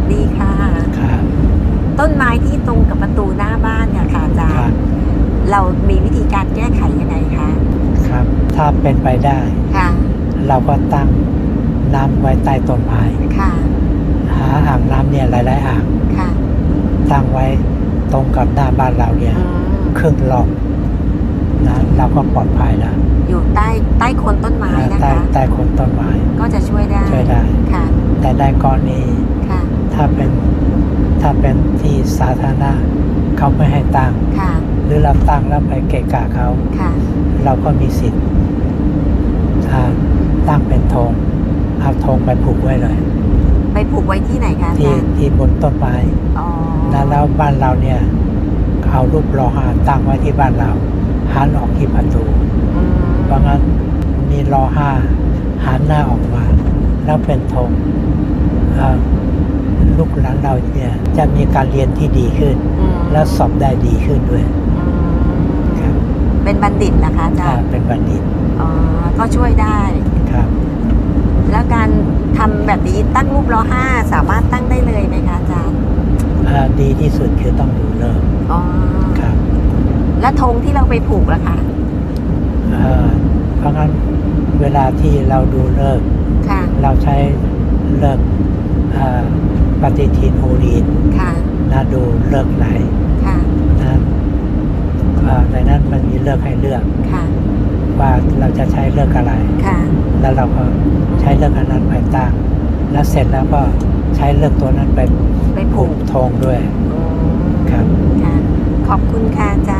สดีค่ะ ครับ ต้นไม้ที่ตรงกับประตูหน้าบ้านเนี่ยค่ะอาจาครรับย์เรามีวิธีการแก้ไขยังไงคะครับ ถ้าเป็นไปได้ ค่ะเราก็ตั้งน้ำไว้ใต้ต้นไม้ ค่ะหาอ่างน้ำเนี่ยหลายๆอ่าง ค่ะตั้งไว้ตรงกับหน้าบ้านเราเนี่ย อืมครึ่งรอบนะเราก็ปลอดภัยแล้วอยู่ใต้ใต้โคนต้นไม้นะใต้คะ ใต้คนต้นไม้ก็จะช่วยได้ช่วยได้ ค่ะแต่ในกรณีค่ะ ถ้าเป็นถ้าเป็นที่สาธารณะเขาไม่ให้ตั้งค่ะหรือเราตั้งแล้วไปเกะกะเขาค่ะเราก็มีสิทธิ์อ่าตั้งเป็นธงเอาธงไปผูกไว้เลย ไปผูกไว้ที่ไหนคะอาที่จารย์ที่บนต้นไม้อ๋อนะแล้วบ้านเราเนี่ยเอารูปรอหาตั้งไว้ที่บ้านเราหันออกที่ประตูอืมเพราะงั้นมีรอห้าหันหน้าออกมา แล้วเป็นธงอ่า ลูกหลานเราเนี่ยจะมีการเรียนที่ดีขึ้นอืมแล้วสอบได้ดีขึ้นด้วยอืมครับเป็นบัณฑิตนะคะอาจาถ้ารย์เป็นบัณฑิตอ๋อก็ช่วยได้ครับ แล้วการทำแบบนี้ตั้งรูปล้อห้าสามารถตั้งได้เลยไหมคะอาจารย์อ่าดีที่สุดคือต้องดูเลิกษ์อ๋อครับ แล้วธงที่เราไปผูกล่ะคะเอ่อเพราะงั้นเวลาที่เราดูเลิกษ์ค่ะเราใช้เลิกษ์อ่า ปฏิทินโอรีนค่ะนะดูเลิกษ์ไหนค่ะนะอ่าในนั้นมันมีเลิกษ์ให้เลือกค่ะว่าเราจะใช้เลิกษ์อะไรค่ะแล้วเราก็ใช้เลิกษ์อันนั้นไปตั้งแล้วเสร็จแล้วก็ใช้เลิกษ์ตัวนั้นไปไปผูผูกกธงด้วยอืมครับค่ะขอบคุณค่ะอาจารย์